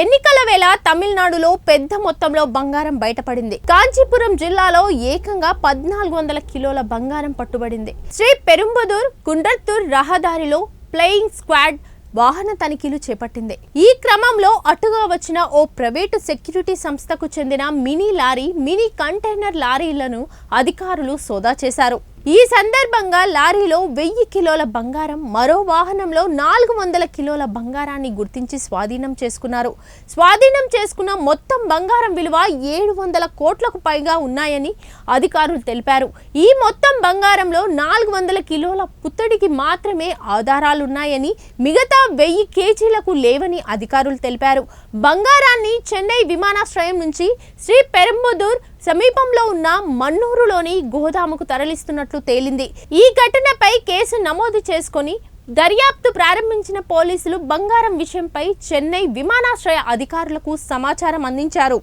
ఎన్నికల వేళ తమిళనాడులో పెద్ద మొత్తంలో బంగారం బయటపడింది. కాంచీపురం జిల్లాలో ఏకంగా పద్నాలుగు వందల కిలోల బంగారం పట్టుబడింది. శ్రీ పెరుంబదూర్ కుండర్తూర్ రహదారిలో ప్లేయింగ్ స్క్వాడ్ వాహన తనిఖీలు చేపట్టింది. ఈ క్రమంలో అటుగా వచ్చిన ఓ ప్రైవేటు సెక్యూరిటీ సంస్థకు చెందిన మినీ లారీ మినీ కంటైనర్ లారీలను అధికారులు సోదా చేశారు. ఈ సందర్భంగా లారీలో వెయ్యి కిలోల బంగారం మరో వాహనంలో నాలుగు వందల కిలోల బంగారాన్ని గుర్తించి స్వాధీనం చేసుకున్నారు. స్వాధీనం చేసుకున్న మొత్తం బంగారం విలువ ఏడు వందల కోట్లకు పైగా ఉన్నాయని అధికారులు తెలిపారు. ఈ మొత్తం బంగారంలో నాలుగు వందల కిలోల పుత్తడికి మాత్రమే ఆధారాలున్నాయని మిగతా వెయ్యి కేజీలకు లేవని అధికారులు తెలిపారు. బంగారాన్ని చెన్నై విమానాశ్రయం నుంచి శ్రీ పెరంబదూర్ సమీపంలో ఉన్న మన్నూరులోని గోదాముకు తరలిస్తున్నట్లు తేలింది. ఈ ఘటనపై కేసు నమోదు చేసుకొని దర్యాప్తు ప్రారంభించిన పోలీసులు బంగారం విషయంపై చెన్నై విమానాశ్రయ అధికారులకు సమాచారం అందించారు.